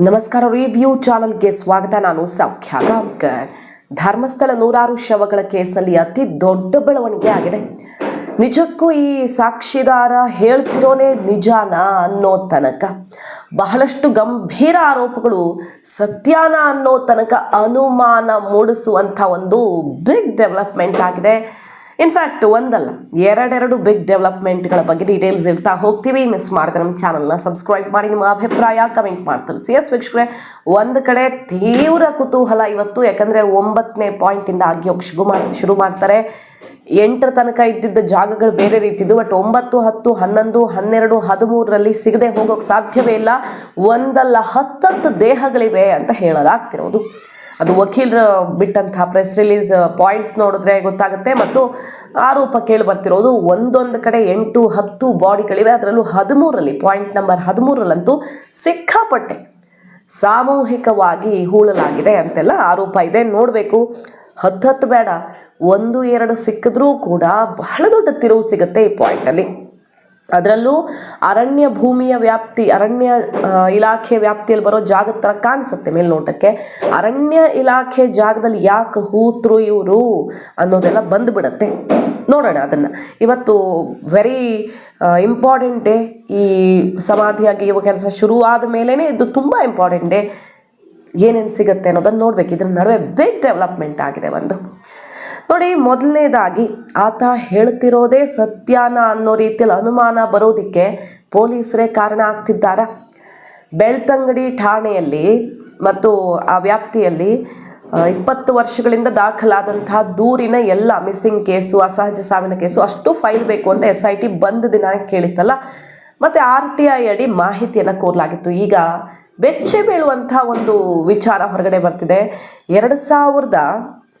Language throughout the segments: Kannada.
ನಮಸ್ಕಾರ ರಿವ್ಯೂ ಚಾನಲ್ಗೆ ಸ್ವಾಗತ. ನಾನು ಸೌಖ್ಯ ಗಾಂವ್ಕರ್. ಧರ್ಮಸ್ಥಳ ನೂರಾರು ಶವಗಳ ಕೇಸಲ್ಲಿ ಅತಿ ದೊಡ್ಡ ಬೆಳವಣಿಗೆ ಆಗಿದೆ. ನಿಜಕ್ಕೂ ಈ ಸಾಕ್ಷಿದಾರ ಹೇಳ್ತಿರೋನೇ ನಿಜಾನ ಅನ್ನೋ ತನಕ. ಬಹಳಷ್ಟು ಗಂಭೀರ ಆರೋಪಗಳು ಸತ್ಯಾನ ಅನ್ನೋ ತನಕ ಅನುಮಾನ ಮೂಡಿಸುವಂಥ ಒಂದು ಬಿಗ್ ಡೆವಲಪ್ಮೆಂಟ್ ಆಗಿದೆ. ಇನ್ಫ್ಯಾಕ್ಟ್ ಒಂದಲ್ಲ, ಎರಡೆರಡು ಬಿಗ್ ಡೆವಲಪ್ಮೆಂಟ್ಗಳ ಬಗ್ಗೆ ಡೀಟೇಲ್ಸ್ ಇರ್ತಾ ಹೋಗ್ತೀವಿ. ಮಿಸ್ ಮಾಡ್ತಾರೆ ನಮ್ಮ ಚಾನಲ್ನ ಸಬ್ಸ್ಕ್ರೈಬ್ ಮಾಡಿ, ನಿಮ್ಮ ಅಭಿಪ್ರಾಯ ಕಮೆಂಟ್ ಮಾಡಿ ಸಿ ಎಸ್ ವೀಕ್ಷಕರೇ, ಒಂದು ಕಡೆ ತೀವ್ರ ಕುತೂಹಲ ಇವತ್ತು, ಯಾಕಂದರೆ ಒಂಬತ್ತನೇ ಪಾಯಿಂಟಿಂದ ಆಗಿ ಹೋಗಿ ಶುರು ಶುರು ಮಾಡ್ತಾರೆ. ಎಂಟರ ತನಕ ಇದ್ದಿದ್ದ ಜಾಗಗಳು ಬೇರೆ ರೀತಿದ್ದು ಬಟ್ ಒಂಬತ್ತು, ಹತ್ತು, ಹನ್ನೊಂದು, ಹನ್ನೆರಡು, ಹದಿಮೂರರಲ್ಲಿ ಸಿಗದೆ ಹೋಗೋಕೆ ಸಾಧ್ಯವೇ ಇಲ್ಲ. ಒಂದಲ್ಲ ಹತ್ತತ್ತು ದೇಹಗಳಿವೆ ಅಂತ ಹೇಳಲಾಗ್ತಿರೋದು. ಅದು ವಕೀಲರು ಬಿಟ್ಟಂತಹ ಪ್ರೆಸ್ ರಿಲೀಸ್ ಪಾಯಿಂಟ್ಸ್ ನೋಡಿದ್ರೆ ಗೊತ್ತಾಗುತ್ತೆ. ಮತ್ತು ಆರೋಪ ಕೇಳಿ ಬರ್ತಿರೋದು ಒಂದೊಂದು ಕಡೆ ಎಂಟು, ಹತ್ತು ಬಾಡಿಗಳಿವೆ. ಅದರಲ್ಲೂ ಹದಿಮೂರಲ್ಲಿ ಪಾಯಿಂಟ್ ನಂಬರ್ ಹದಿಮೂರಲ್ಲಂತೂ ಸಿಕ್ಕಾಪಟ್ಟೆ ಸಾಮೂಹಿಕವಾಗಿ ಹೂಳಲಾಗಿದೆ ಅಂತೆಲ್ಲ ಆರೋಪ ಇದೆ. ನೋಡಬೇಕು. ಹತ್ತು ಹತ್ತು ಬೇಡ. ಒಂದು, ಎರಡು ಸಿಕ್ಕಿದ್ರೂ ಕೂಡ ಬಹಳ ದೊಡ್ಡ ತಿರುವು ಸಿಗುತ್ತೆ ಈ ಪಾಯಿಂಟಲ್ಲಿ ಅದರಲ್ಲೂ ಅರಣ್ಯ ಭೂಮಿಯ ವ್ಯಾಪ್ತಿ, ಅರಣ್ಯ ಇಲಾಖೆ ವ್ಯಾಪ್ತಿಯಲ್ಲಿ ಬರೋ ಜಾಗದ ಥರ ಕಾಣಿಸುತ್ತೆ ಮೇಲ್ನೋಟಕ್ಕೆ. ಅರಣ್ಯ ಇಲಾಖೆ ಜಾಗದಲ್ಲಿ ಯಾಕೆ ಹೂತ್ರು ಇವರು ಅನ್ನೋದೆಲ್ಲ ಬಂದುಬಿಡತ್ತೆ. ನೋಡೋಣ ಅದನ್ನು. ಇವತ್ತು ವೆರಿ ಇಂಪಾರ್ಟೆಂಟ್ ಈ ಸಮಾಧಿಯಾಗಿ ಇವ ಕೆಲಸ ಶುರುವಾದ ಮೇಲೇ ಇದು ತುಂಬ ಇಂಪಾರ್ಟೆಂಟ್ ಏನೇನು ಸಿಗುತ್ತೆ ಅನ್ನೋದನ್ನು ನೋಡಬೇಕು. ಇದ್ರ ನಡುವೆ ಬಿಗ್ ಡೆವಲಪ್ಮೆಂಟ್ ಆಗಿದೆ ಒಂದು. ನೋಡಿ ಮೊದಲನೇದಾಗಿ, ಆತ ಹೇಳ್ತಿರೋದೇ ಸತ್ಯಾನ ಅನ್ನೋ ರೀತಿಯಲ್ಲಿ ಅನುಮಾನ ಬರೋದಕ್ಕೆ ಪೊಲೀಸರೇ ಕಾರಣ ಆಗ್ತಿದ್ದಾರಾ? ಬೆಳ್ತಂಗಡಿ ಠಾಣೆಯಲ್ಲಿ ಮತ್ತು ಆ ವ್ಯಾಪ್ತಿಯಲ್ಲಿ ಇಪ್ಪತ್ತು ವರ್ಷಗಳಿಂದ ದಾಖಲಾದಂತಹ ದೂರಿನ ಎಲ್ಲ ಮಿಸ್ಸಿಂಗ್ ಕೇಸು, ಅಸಹಜ ಸಾವಿನ ಕೇಸು, ಅಷ್ಟು ಫೈಲ್ ಬೇಕು ಅಂತ ಎಸ್ ಐ ಟಿ ಬಂದ ದಿನ ಕೇಳಿತ್ತಲ್ಲ? ಮತ್ತು ಆರ್ ಟಿ ಐ ಅಡಿ ಮಾಹಿತಿಯನ್ನು ಕೋರಲಾಗಿತ್ತು. ಈಗ ಬೆಚ್ಚೆ ಬೀಳುವಂಥ ಒಂದು ವಿಚಾರ ಹೊರಗಡೆ ಬರ್ತಿದೆ. ಎರಡು ಸಾವಿರದ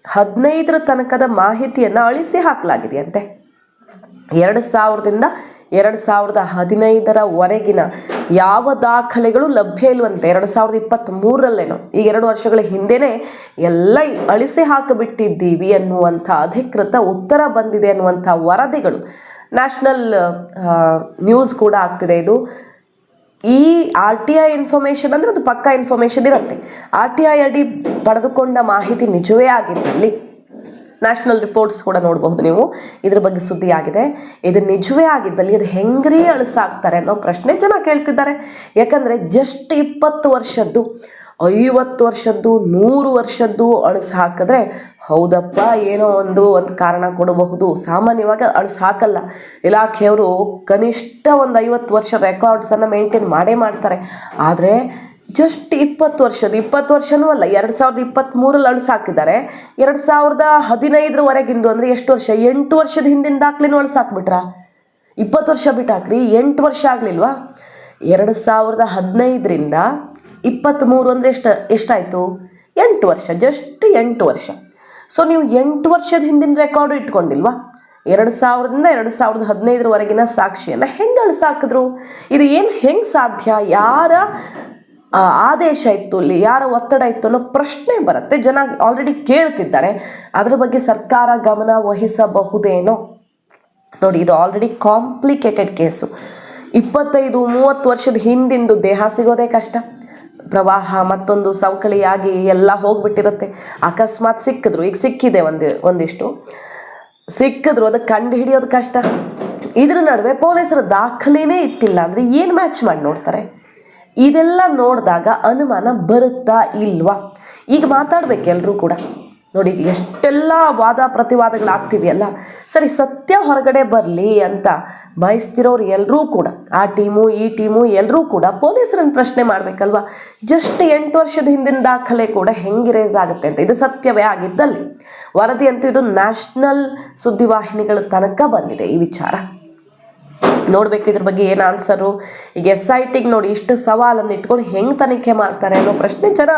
ಹದಿನೈದರ ತನಕದ ಮಾಹಿತಿಯನ್ನು ಅಳಿಸಿ ಹಾಕಲಾಗಿದೆಯಂತೆ. ಎರಡು ಸಾವಿರದಿಂದ ಎರಡು ಸಾವಿರದ ಹದಿನೈದರವರೆಗಿನ ಯಾವ ದಾಖಲೆಗಳು ಲಭ್ಯ ಇಲ್ವಂತೆ? ಎರಡು ಸಾವಿರದ ಇಪ್ಪತ್ತ್ಮೂರರಲ್ಲೇನೋ? ಈಗ ಎರಡು ವರ್ಷಗಳ ಹಿಂದೆಯೇ ಎಲ್ಲ ಅಳಿಸಿ ಹಾಕಿಬಿಟ್ಟಿದ್ದೀವಿ ಅನ್ನುವಂಥ ಅಧಿಕೃತ ಉತ್ತರ ಬಂದಿದೆ ಅನ್ನುವಂಥ ವರದಿಗಳು. ನ್ಯಾಷನಲ್ ನ್ಯೂಸ್ ಕೂಡ ಆಗ್ತಿದೆ ಇದು. ಈ ಆರ್ ಟಿ ಐ ಇನ್ಫಾರ್ಮೇಷನ್ ಅಂದರೆ ಅದು ಪಕ್ಕಾ ಇನ್ಫಾರ್ಮೇಷನ್ ಇರುತ್ತೆ. ಆರ್ ಟಿ ಐ ಅಡಿ ಪಡೆದುಕೊಂಡ ಮಾಹಿತಿ ನಿಜವೇ ಆಗಿದ್ದಲ್ಲಿ ನ್ಯಾಷನಲ್ ರಿಪೋರ್ಟ್ಸ್ ಕೂಡ ನೋಡಬಹುದು ನೀವು. ಇದ್ರ ಬಗ್ಗೆ ಸುದ್ದಿ ಆಗಿದೆ. ಇದು ನಿಜವೇ ಆಗಿದ್ದಲ್ಲಿ ಇದು ಹೆಂಗ್ರೀ ಅಳಿಸಾಕ್ತಾರೆ ಅನ್ನೋ ಪ್ರಶ್ನೆ ಜನ ಕೇಳ್ತಿದ್ದಾರೆ. ಯಾಕಂದರೆ ಜಸ್ಟ್ ಇಪ್ಪತ್ತು ವರ್ಷದ್ದು ಐವತ್ತು ವರ್ಷದ್ದು, ನೂರು ವರ್ಷದ್ದು ಅಳಸು ಹಾಕಿದ್ರೆ ಹೌದಪ್ಪ, ಏನೋ ಒಂದು ಒಂದು ಕಾರಣ ಕೊಡಬಹುದು. ಸಾಮಾನ್ಯವಾಗಿ ಅಳಸು ಹಾಕಲ್ಲ. ಇಲಾಖೆಯವರು ಕನಿಷ್ಠ ಒಂದು ಐವತ್ತು ವರ್ಷ ರೆಕಾರ್ಡ್ಸನ್ನು ಮೇಂಟೈನ್ ಮಾಡೇ ಮಾಡ್ತಾರೆ. ಆದರೆ ಜಸ್ಟ್ ಇಪ್ಪತ್ತು ವರ್ಷದ ಇಪ್ಪತ್ತು ವರ್ಷನೂ ಅಲ್ಲ, ಎರಡು ಸಾವಿರದ ಇಪ್ಪತ್ತ್ಮೂರಲ್ಲಿ ಅಳಿಸಿ ಹಾಕಿದ್ದಾರೆ. ಎರಡು ಸಾವಿರದ ಹದಿನೈದರವರೆಗಿಂದು ಅಂದರೆ ಎಷ್ಟು ವರ್ಷ? ಎಂಟು ವರ್ಷದ ಹಿಂದಿನ ದಾಖಲೆನೂ ಅಳಿಸಿ ಹಾಕ್ಬಿಟ್ರಾ? ಇಪ್ಪತ್ತು ವರ್ಷ ಬಿಟ್ಟಾಕ್ರಿ, ಎಂಟು ವರ್ಷ ಆಗಲಿಲ್ವಾ? ಎರಡು ಸಾವಿರದ ಹದಿನೈದರಿಂದ ಇಪ್ಪತ್ತ್ಮೂರು ಅಂದರೆ ಎಷ್ಟು, ಎಷ್ಟಾಯಿತು? ಎಂಟು ವರ್ಷ ಜಸ್ಟ್ ಎಂಟು ವರ್ಷ. ಸೊ ನೀವು ಎಂಟು ವರ್ಷದ ಹಿಂದಿನ ರೆಕಾರ್ಡು ಇಟ್ಕೊಂಡಿಲ್ವಾ? ಎರಡು ಸಾವಿರದಿಂದ ಎರಡು ಸಾವಿರದ ಹದಿನೈದರವರೆಗಿನ ಸಾಕ್ಷಿಯನ್ನು ಹೆಂಗೆ ಅಳಿಸಾಕಿದ್ರು ಇದು ಏನು ಹೆಂಗೆ ಸಾಧ್ಯ? ಯಾರ ಆದೇಶ ಇತ್ತು ಇಲ್ಲಿ? ಯಾರ ಒತ್ತಡ ಇತ್ತು ಅನ್ನೋ ಪ್ರಶ್ನೆ ಬರುತ್ತೆ. ಜನ ಆಲ್ರೆಡಿ ಕೇಳ್ತಿದ್ದಾರೆ. ಅದ್ರ ಬಗ್ಗೆ ಸರ್ಕಾರ ಗಮನ ವಹಿಸಬಹುದೇನೋ? ನೋಡಿ, ಇದು ಆಲ್ರೆಡಿ ಕಾಂಪ್ಲಿಕೇಟೆಡ್ ಕೇಸು ಇಪ್ಪತ್ತೈದು, ಮೂವತ್ತು ವರ್ಷದ ಹಿಂದಿಂದು ದೇಹ ಸಿಗೋದೇ ಕಷ್ಟ. ಪ್ರವಾಹ ಮತ್ತೊಂದು ಸವಕಳಿಯಾಗಿ ಎಲ್ಲ ಹೋಗ್ಬಿಟ್ಟಿರುತ್ತೆ. ಅಕಸ್ಮಾತ್ ಸಿಕ್ಕಿದ್ರು. ಈಗ ಸಿಕ್ಕಿದೆ ಒಂದು, ಒಂದಿಷ್ಟು. ಸಿಕ್ಕಿದ್ರು ಅದಕ್ಕೆ ಕಂಡು ಹಿಡಿಯೋದು ಕಷ್ಟ. ಇದ್ರ ನಡುವೆ ಪೊಲೀಸರು ದಾಖಲೆನೇ ಇಟ್ಟಿಲ್ಲ. ಅಂದರೆ ಏನು ಮ್ಯಾಚ್ ಮಾಡಿ ನೋಡ್ತಾರೆ? ಇದೆಲ್ಲ ನೋಡಿದಾಗ ಅನುಮಾನ ಬರುತ್ತಾ ಇಲ್ವಾ? ಈಗ ಮಾತಾಡ್ಬೇಕು ಎಲ್ಲರೂ ಕೂಡ. ನೋಡಿ, ಎಷ್ಟೆಲ್ಲ ವಾದ ಪ್ರತಿವಾದಗಳಾಗ್ತಿದೆಯಲ್ಲ ಸರಿ, ಸತ್ಯ ಹೊರಗಡೆ ಬರಲಿ ಅಂತ ಬಯಸ್ತಿರೋರು ಎಲ್ಲರೂ ಕೂಡ, ಆ ಟೀಮು, ಈ ಟೀಮು ಎಲ್ಲರೂ ಕೂಡ ಪೊಲೀಸರನ್ನು ಪ್ರಶ್ನೆ ಮಾಡಬೇಕಲ್ವಾ? ಜಸ್ಟ್ ಎಂಟು ವರ್ಷದ ಹಿಂದಿನ ದಾಖಲೆ ಕೂಡ ಹೆಂಗೆ ರೇಸ್ ಆಗುತ್ತೆ ಅಂತ. ಇದು ಸತ್ಯವೇ ಆಗಿದ್ದಲ್ಲಿ. ವರದಿ ಅಂತೂ ಇದು ನ್ಯಾಷನಲ್ ಸುದ್ದಿವಾಹಿನಿಗಳ ತನಕ ಬಂದಿದೆ ಈ ವಿಚಾರ. ನೋಡಬೇಕು ಇದ್ರ ಬಗ್ಗೆ ಏನು ಆನ್ಸರು ಈಗ ಎಸ್ ಐ ಟಿಗೆ ನೋಡಿ ಇಷ್ಟು ಸವಾಲನ್ನು ಇಟ್ಕೊಂಡು ಹೆಂಗೆ ತನಿಖೆ ಮಾಡ್ತಾರೆ ಅನ್ನೋ ಪ್ರಶ್ನೆ ಜನ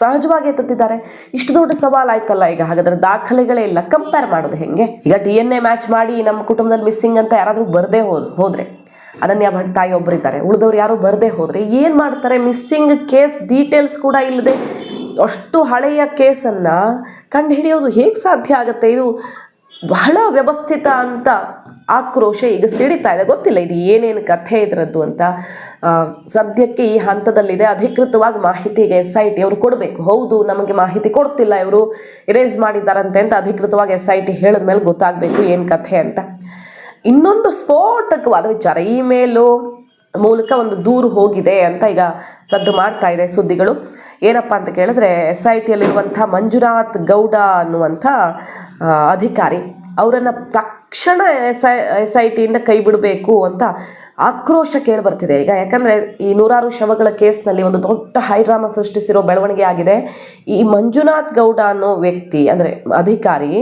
ಸಹಜವಾಗಿ ಎತ್ತಿದ್ದಾರೆ ಇಷ್ಟು ದೊಡ್ಡ ಸವಾಲು ಆಯ್ತಲ್ಲ ಈಗ? ಹಾಗಾದ್ರೆ ದಾಖಲೆಗಳೇ ಇಲ್ಲ. ಕಂಪೇರ್ ಮಾಡೋದು ಹೆಂಗೆ? ಈಗ ಡಿ ಎನ್ ಎ ಮ್ಯಾಚ್ ಮಾಡಿ ನಮ್ಮ ಕುಟುಂಬದಲ್ಲಿ ಮಿಸ್ಸಿಂಗ್ ಅಂತ ಯಾರಾದರೂ ಬರದೇ ಹೋದ್, ಹೋದರೆ, ಅನನ್ಯ ಭಟ್ ತಾಯಿ ಒಬ್ಬರಿದ್ದಾರೆ ಉಳಿದವ್ರು ಯಾರು ಬರದೇ ಹೋದರೆ ಏನು ಮಾಡ್ತಾರೆ? ಮಿಸ್ಸಿಂಗ್ ಕೇಸ್ ಡೀಟೇಲ್ಸ್ ಕೂಡ ಇಲ್ಲದೆ ಅಷ್ಟು ಹಳೆಯ ಕೇಸನ್ನು ಕಂಡುಹಿಡಿಯೋದು ಹೇಗೆ ಸಾಧ್ಯ ಆಗುತ್ತೆ? ಇದು ಬಹಳ ವ್ಯವಸ್ಥಿತ ಅಂತ ಆಕ್ರೋಶ ಈಗ ಸಿಡಿತಾ ಇದೆ. ಗೊತ್ತಿಲ್ಲ ಇದು ಏನೇನು ಕಥೆ ಇದರದ್ದು ಅಂತ. ಸದ್ಯಕ್ಕೆ ಈ ಹಂತದಲ್ಲಿದೆ. ಅಧಿಕೃತವಾಗಿ ಮಾಹಿತಿಗೆ ಎಸ್ ಐ ಟಿ ಅವರು ಕೊಡಬೇಕು. ಹೌದು, ನಮಗೆ ಮಾಹಿತಿ ಕೊಡ್ತಿಲ್ಲ ಇವರು. ಇರೇಸ್ ಮಾಡಿದ್ದಾರಂತೆ ಅಂತ ಅಧಿಕೃತವಾಗಿ ಎಸ್ ಐ ಟಿ ಹೇಳಿದ ಮೇಲೆ ಗೊತ್ತಾಗಬೇಕು ಏನು ಕಥೆ ಅಂತ. ಇನ್ನೊಂದು ಸ್ಫೋಟಕವಾದ ವಿಚಾರ. ಇಮೇಲು ಮೂಲಕ ಒಂದು ದೂರು ಹೋಗಿದೆ ಅಂತ ಈಗ ಸದ್ದು ಮಾಡ್ತಾ ಇದೆ ಸುದ್ದಿಗಳು. ಏನಪ್ಪ ಅಂತ ಕೇಳಿದ್ರೆ ಎಸ್ ಐ ಟಿಯಲ್ಲಿರುವಂಥ ಮಂಜುನಾಥ್ ಗೌಡ ಅನ್ನುವಂಥ ಅಧಿಕಾರಿ. ಅವರನ್ನು ತಕ್ಷಣ ಎಸ್ ಐ ಎಸ್ ಐ ಟಿಯಿಂದ ಕೈ ಬಿಡಬೇಕು ಅಂತ ಆಕ್ರೋಶ ಕೇಳಿ ಬರ್ತಿದೆ. ಈಗ ಯಾಕಂದರೆ ಈ ನೂರಾರು ಶವಗಳ ಕೇಸ್ನಲ್ಲಿ ಒಂದು ದೊಡ್ಡ ಹೈಡ್ರಾಮಾ ಸೃಷ್ಟಿಸಿರೋ ಬೆಳವಣಿಗೆ ಆಗಿದೆ. ಈ ಮಂಜುನಾಥ್ ಗೌಡ ಅನ್ನೋ ವ್ಯಕ್ತಿ, ಅಂದರೆ ಅಧಿಕಾರಿ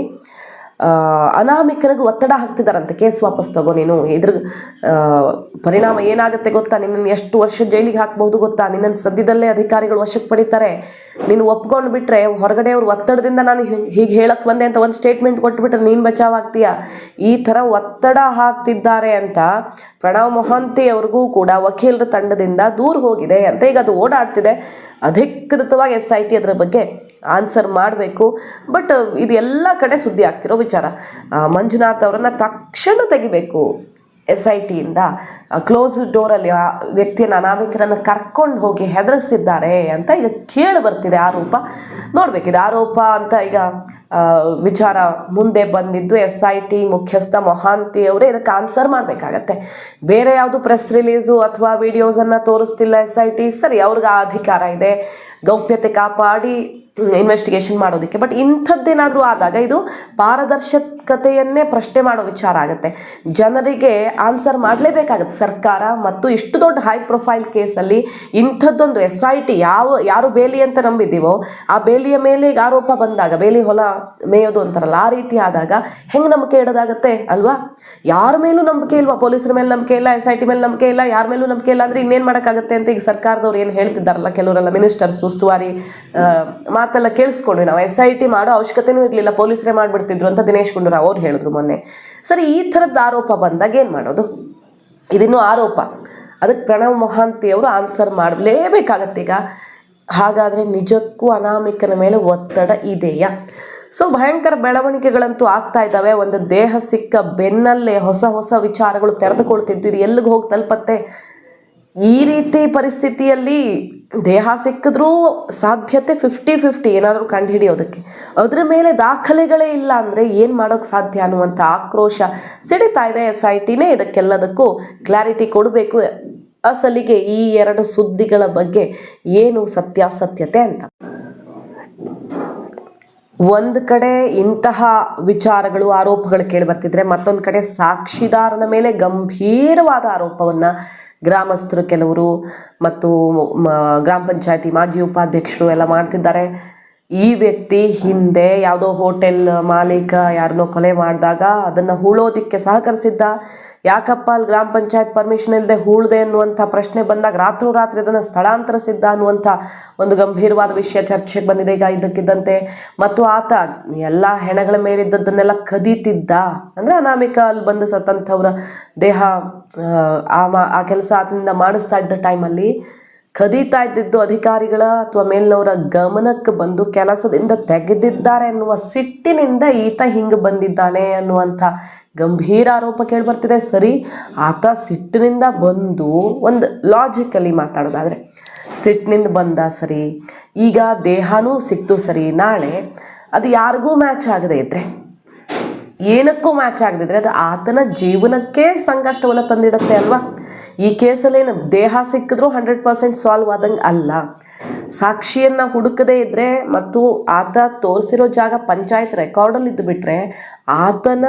ಅನಾಮಿಕನಿಗೆ ಒತ್ತಡ ಹಾಕ್ತಿದಾರಂತೆ ಕೇಸ್ ವಾಪಸ್ ತಗೋ ನೀನು. ಇದ್ರ ಪರಿಣಾಮ ಏನಾಗುತ್ತೆ ಗೊತ್ತಾ? ನಿನ್ನನ್ನು ಎಷ್ಟು ವರ್ಷ ಜೈಲಿಗೆ ಹಾಕ್ಬಹುದು ಗೊತ್ತಾ? ನಿನ್ನನ್ನು ಸದ್ಯದಲ್ಲೇ ಅಧಿಕಾರಿಗಳು ವಶಕ್ಕೆ ಪಡಿತಾರೆ. ನೀನು ಒಪ್ಕೊಂಡು ಬಿಟ್ರೆ ಹೊರಗಡೆ ಅವ್ರ ಒತ್ತಡದಿಂದ ನಾನು ಹೀಗೆ ಹೇಳಕ್ ಬಂದೆ ಅಂತ ಒಂದು ಸ್ಟೇಟ್ಮೆಂಟ್ ಕೊಟ್ಬಿಟ್ರೆ ನೀನು ಬಚಾವ್ ಆಗ್ತೀಯ? ಈ ಥರ ಒತ್ತಡ ಹಾಕ್ತಿದ್ದಾರೆ ಅಂತ ಪ್ರಣವ್ ಮೊಹಂತಿ ಅವ್ರಿಗೂ ಕೂಡ ವಕೀಲರ ತಂಡದಿಂದ ದೂರ ಹೋಗಿದೆ ಅಂತ ಈಗ ಅದು ಓಡಾಡ್ತಿದೆ. ಅಧಿಕೃತವಾಗಿ ಎಸ್ ಐ ಟಿ ಅದರ ಬಗ್ಗೆ ಆನ್ಸರ್ ಮಾಡಬೇಕು. ಬಟ್ ಇದು ಎಲ್ಲ ಕಡೆ ಸುದ್ದಿ ಆಗ್ತಿರೋ ಆ, ಮಂಜುನಾಥ್ ಅವರನ್ನು ತಕ್ಷಣ ತೆಗಿಬೇಕು ಎಸ್ ಐ ಟಿಯಿಂದ ಕ್ಲೋಸ್ ಡೋರಲ್ಲಿ ಆ ವ್ಯಕ್ತಿಯನ್ನು ಅನಾಮಿಕರನ್ನು ಕರ್ಕೊಂಡು ಹೋಗಿ ಹೆದರಿಸಿದ್ದಾರೆ ಅಂತ ಈಗ ಕೇಳಿ ಬರ್ತಿದೆ ಆರೋಪ. ನೋಡಬೇಕಿದೆ ಆರೋಪ ಅಂತ ಈಗ ವಿಚಾರ ಮುಂದೆ ಬಂದಿದ್ದು ಎಸ್ ಐ ಟಿ ಮುಖ್ಯಸ್ಥ ಮೊಹಾಂತಿ ಅವರೇ. ಇದಕ್ಕೆ ಆನ್ಸರ್ ಮಾಡಬೇಕಾಗತ್ತೆ. ಬೇರೆ ಯಾವುದು ಪ್ರೆಸ್ ರಿಲೀಸು ಅಥವಾ ವಿಡಿಯೋಸನ್ನು ತೋರಿಸ್ತಿಲ್ಲ ಎಸ್ ಐ ಟಿ ಸರಿ ಅವ್ರಿಗೆ ಆ ಅಧಿಕಾರ ಇದೆ. ಗೌಪ್ಯತೆ ಕಾಪಾಡಿ ಇನ್ವೆಸ್ಟಿಗೇಷನ್ ಮಾಡೋದಕ್ಕೆ. ಬಟ್ ಇಂಥದ್ದೇನಾದರೂ ಆದಾಗ ಇದು ಪಾರದರ್ಶಕತೆಯನ್ನೇ ಪ್ರಶ್ನೆ ಮಾಡೋ ವಿಚಾರ ಆಗುತ್ತೆ. ಜನರಿಗೆ ಆನ್ಸರ್ ಮಾಡಲೇಬೇಕಾಗತ್ತೆ. ಸರ್ಕಾರ ಮತ್ತು ಇಷ್ಟು ದೊಡ್ಡ ಹೈ ಪ್ರೊಫೈಲ್ ಕೇಸಲ್ಲಿ ಇಂಥದ್ದೊಂದು ಎಸ್ ಐ ಟಿ ಯಾವ, ಯಾರು ಬೇಲಿ ಅಂತ ನಂಬಿದ್ದೀವೋ, ಆ ಬೇಲಿಯ ಮೇಲೆ ಆರೋಪ ಬಂದಾಗ, ಬೇಲಿ ಹೊಲ ಮೇಯೋದು ಅಂತಾರಲ್ಲ, ಆ ರೀತಿ ಆದಾಗ ಹೆಂಗೆ ನಂಬಿಕೆ ಇಡೋದಾಗತ್ತೆ ಅಲ್ವಾ? ಯಾರ ಮೇಲೂ ನಂಬಿಕೆ ಇಲ್ವಾ? ಪೊಲೀಸರ ಮೇಲೆ ನಂಬಿಕೆ ಇಲ್ಲ ಎಸ್ ಐ ಟಿ ಮೇಲೆ ನಂಬಿಕೆ ಇಲ್ಲ, ಯಾರ ಮೇಲೂ ನಂಬಿಕೆ ಇಲ್ಲ ಅಂದರೆ ಇನ್ನೇನು ಮಾಡೋಕ್ಕಾಗತ್ತೆ ಅಂತ ಈಗ ಸರ್ಕಾರದವ್ರು ಏನು ಹೇಳ್ತಿದ್ದಾರಲ್ಲ ಕೆಲವರೆಲ್ಲ? ಮಿನಿಸ್ಟರ್ಸ್ ಉಸ್ತುವಾರಿ ಮಾತೆಲ್ಲ ಕೇಳಿಸ್ಕೊಂಡ್ವಿ ನಾವು ಎಸ್ ಐ ಟಿ ಮಾಡೋ ಅವಶ್ಯಕತೆನೂ ಇರಲಿಲ್ಲ, ಪೊಲೀಸರೇ ಮಾಡಿಬಿಡ್ತಿದ್ರು ಅಂತ ದಿನೇಶ್ ಗುಂಡೂರಾವ್ ಅವ್ರು ಹೇಳಿದ್ರು ಮೊನ್ನೆ. ಸರಿ, ಈ ಥರದ್ದು ಆರೋಪ ಬಂದಾಗ ಏನು ಮಾಡೋದು? ಇದಿನ್ನು ಆರೋಪ. ಅದಕ್ಕೆ ಪ್ರಣವ್ ಮೊಹಾಂತಿ ಅವರು ಆನ್ಸರ್ ಮಾಡಲೇಬೇಕಾಗತ್ತೆ ಈಗ. ಹಾಗಾದರೆ ನಿಜಕ್ಕೂ ಅನಾಮಿಕನ ಮೇಲೆ ಒತ್ತಡ ಇದೆಯಾ? ಸೊ ಭಯಂಕರ ಬೆಳವಣಿಗೆಗಳಂತೂ ಆಗ್ತಾ ಇದ್ದಾವೆ. ಒಂದು ದೇಹ ಸಿಕ್ಕ ಬೆನ್ನಲ್ಲೇ ಹೊಸ ಹೊಸ ವಿಚಾರಗಳು ತೆರೆದುಕೊಳ್ತಿದ್ದು. ಇದು ಎಲ್ಲಿಗೆ ಹೋಗಿ ತಲುಪತ್ತೆ? ಈ ರೀತಿ ಪರಿಸ್ಥಿತಿಯಲ್ಲಿ ದೇಹ ಸಿಕ್ಕಿದ್ರೂ ಸಾಧ್ಯತೆ ಫಿಫ್ಟಿ ಫಿಫ್ಟಿ ಏನಾದರೂ ಕಂಡು ಹಿಡಿಯೋದಕ್ಕೆ ಅದ್ರ ಮೇಲೆ ದಾಖಲೆಗಳೇ ಇಲ್ಲ ಅಂದರೆ ಏನು ಮಾಡೋಕ್ಕೆ ಸಾಧ್ಯ ಅನ್ನುವಂಥ ಆಕ್ರೋಶ ಸಿಡಿತಾ ಇದೆ ಎಸ್ ಐ ಟಿನೇ ಇದಕ್ಕೆಲ್ಲದಕ್ಕೂ ಕ್ಲಾರಿಟಿ ಕೊಡಬೇಕು. ಅಸಲಿಗೆ ಈ ಎರಡು ಸುದ್ದಿಗಳ ಬಗ್ಗೆ ಏನು ಸತ್ಯಾಸತ್ಯತೆ ಅಂತ. ಒಂದು ಕಡೆ ಇಂತಹ ವಿಚಾರಗಳು, ಆರೋಪಗಳು ಕೇಳಿ ಬರ್ತಿದ್ರೆ ಮತ್ತೊಂದು ಕಡೆ ಸಾಕ್ಷಿದಾರನ ಮೇಲೆ ಗಂಭೀರವಾದ ಆರೋಪವನ್ನು ಗ್ರಾಮಸ್ಥರು ಕೆಲವರು ಮತ್ತು ಗ್ರಾಮ ಪಂಚಾಯತಿ ಮಾಜಿ ಉಪಾಧ್ಯಕ್ಷರು ಎಲ್ಲ ಮಾಡ್ತಿದ್ದಾರೆ. ಈ ವ್ಯಕ್ತಿ ಹಿಂದೆ ಯಾವುದೋ ಹೋಟೆಲ್ ಮಾಲೀಕ ಯಾರನ್ನೋ ಕೊಲೆ ಮಾಡಿದಾಗ ಅದನ್ನು ಹೂಳೋದಿಕ್ಕೆ ಸಹಕರಿಸಿದ್ದ ಯಾಕಪ್ಪ ಅಲ್ಲಿ ಗ್ರಾಮ ಪಂಚಾಯತ್ ಪರ್ಮಿಷನ್ ಇಲ್ಲದೆ ಹೂಳ್ದೆ ಅನ್ನುವಂಥ ಪ್ರಶ್ನೆ ಬಂದಾಗ ರಾತ್ರೋರಾತ್ರಿ ಅದನ್ನು ಸ್ಥಳಾಂತರಿಸಿದ್ದ ಅನ್ನುವಂಥ ಒಂದು ಗಂಭೀರವಾದ ವಿಷಯ ಚರ್ಚೆಗೆ ಬಂದಿದೆ ಈಗ ಇದಕ್ಕಿದ್ದಂತೆ. ಮತ್ತು ಆತ ಎಲ್ಲ ಹೆಣಗಳ ಮೇಲಿದ್ದದ್ದನ್ನೆಲ್ಲ ಕದೀತಿದ್ದ. ಅಂದರೆ ಅನಾಮಿಕ ಅಲ್ಲಿ ಬಂದು ಸತ್ತಂಥವ್ರ ದೇಹ ಆ, ಮಾ- ಆ ಕೆಲಸ ಆತನಿಂದ ಮಾಡಿಸ್ತಾ ಇದ್ದ ಟೈಮಲ್ಲಿ ಕದೀತಾ ಇದ್ದಿದ್ದು ಅಧಿಕಾರಿಗಳ ಅಥವಾ ಮೇಲ್ನವರ ಗಮನಕ್ಕೆ ಬಂದು ಕೆಲಸದಿಂದ ತೆಗೆದಿದ್ದಾರೆ ಅನ್ನುವ ಸಿಟ್ಟಿನಿಂದ ಈತ ಹಿಂಗೆ ಬಂದಿದ್ದಾನೆ ಅನ್ನುವಂಥ ಗಂಭೀರ ಆರೋಪ ಕೇಳಿಬರ್ತಿದೆ. ಸರಿ, ಆತ ಸಿಟ್ಟಿನಿಂದ ಬಂದು ಒಂದು ಲಾಜಿಕಲಿ ಮಾತಾಡೋದಾದರೆ, ಸಿಟ್ಟಿನಿಂದ ಬಂದ ಸರಿ, ಈಗ ದೇಹನೂ ಸಿಕ್ತು ಸರಿ, ನಾಳೆ ಅದು ಯಾರಿಗೂ ಮ್ಯಾಚ್ ಆಗದೆ ಇದ್ರೆ, ಏನಕ್ಕೂ ಮ್ಯಾಚ್ ಆಗದಿದ್ರೆ ಅದು ಆತನ ಜೀವನಕ್ಕೆ ಸಂಕಷ್ಟವನ್ನು ತಂದಿಡುತ್ತೆ ಅಲ್ವಾ? ಈ ಕೇಸಲ್ಲೇನು ದೇಹ ಸಿಕ್ಕಿದ್ರೂ ಹಂಡ್ರೆಡ್ ಪರ್ಸೆಂಟ್ ಸಾಲ್ವ್ ಆದಂಗೆ ಅಲ್ಲ. ಸಾಕ್ಷಿಯನ್ನು ಹುಡುಕದೇ ಇದ್ದರೆ ಮತ್ತು ಆತ ತೋರಿಸಿರೋ ಜಾಗ ಪಂಚಾಯತ್ ರೆಕಾರ್ಡಲ್ಲಿ ಇದ್ದುಬಿಟ್ರೆ ಆತನ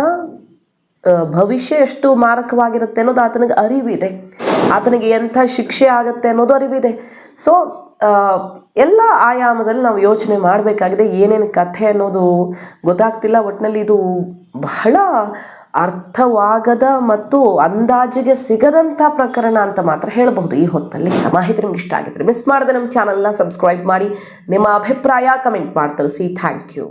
ಭವಿಷ್ಯ ಎಷ್ಟು ಮಾರಕವಾಗಿರುತ್ತೆ ಅನ್ನೋದು ಆತನಿಗೆ ಅರಿವಿದೆ. ಆತನಿಗೆ ಎಂಥ ಶಿಕ್ಷೆ ಆಗುತ್ತೆ ಅನ್ನೋದು ಅರಿವಿದೆ. ಸೊ ಎಲ್ಲ ಆಯಾಮದಲ್ಲಿ ನಾವು ಯೋಚನೆ ಮಾಡಬೇಕಾಗಿದೆ ಏನೇನು ಕಥೆ ಅನ್ನೋದು ಗೊತ್ತಾಗ್ತಿಲ್ಲ. ಒಟ್ಟಿನಲ್ಲಿ ಇದು ಬಹಳ ಅರ್ಥವಾಗದ ಮತ್ತು ಅಂದಾಜಿಗೆ ಸಿಗದಂಥ ಪ್ರಕರಣ ಅಂತ ಮಾತ್ರ ಹೇಳಬಹುದು ಈ ಹೊತ್ತಲ್ಲಿ. ಮಾಹಿತಿ ನಿಮ್ಗೆ ಇಷ್ಟ ಆಗಿದ್ರೆ ಮಿಸ್ ಮಾಡದೆ ನಮ್ಮ ಚಾನಲ್ನ ಸಬ್ಸ್ಕ್ರೈಬ್ ಮಾಡಿ. ನಿಮ್ಮ ಅಭಿಪ್ರಾಯ ಕಮೆಂಟ್ ಮಾಡಿ ತಿಳಿಸಿ ಥ್ಯಾಂಕ್ ಯು